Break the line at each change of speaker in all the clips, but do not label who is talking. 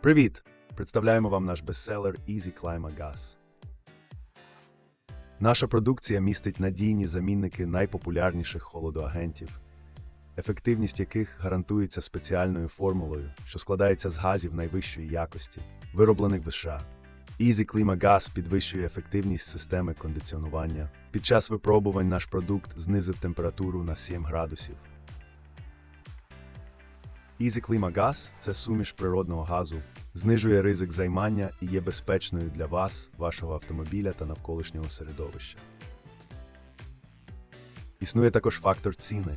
Привіт! Представляємо вам наш бестселер Easy Climate Gas. Наша продукція містить надійні замінники найпопулярніших холодоагентів, ефективність яких гарантується спеціальною формулою, що складається з газів найвищої якості, вироблених в США. Easy Clima Gas підвищує ефективність системи кондиціонування. Під час випробувань наш продукт знизив температуру на 7 градусів. Easy Clima Gas – це суміш природного газу, знижує ризик займання і є безпечною для вас, вашого автомобіля та навколишнього середовища. Існує також фактор ціни.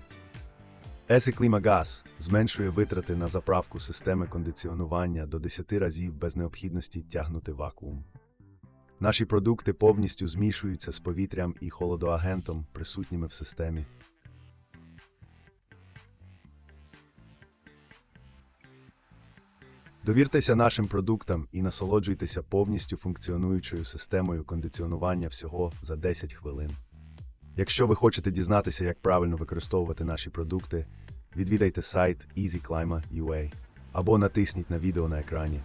Clima Gas зменшує витрати на заправку системи кондиціонування до 10 разів без необхідності тягнути вакуум. Наші продукти повністю змішуються з повітрям і холодоагентом, присутніми в системі. Довіртеся нашим продуктам і насолоджуйтеся повністю функціонуючою системою кондиціонування всього за 10 хвилин. Якщо ви хочете дізнатися, як правильно використовувати наші продукти, відвідайте сайт EasyClima.ua або натисніть на відео на екрані.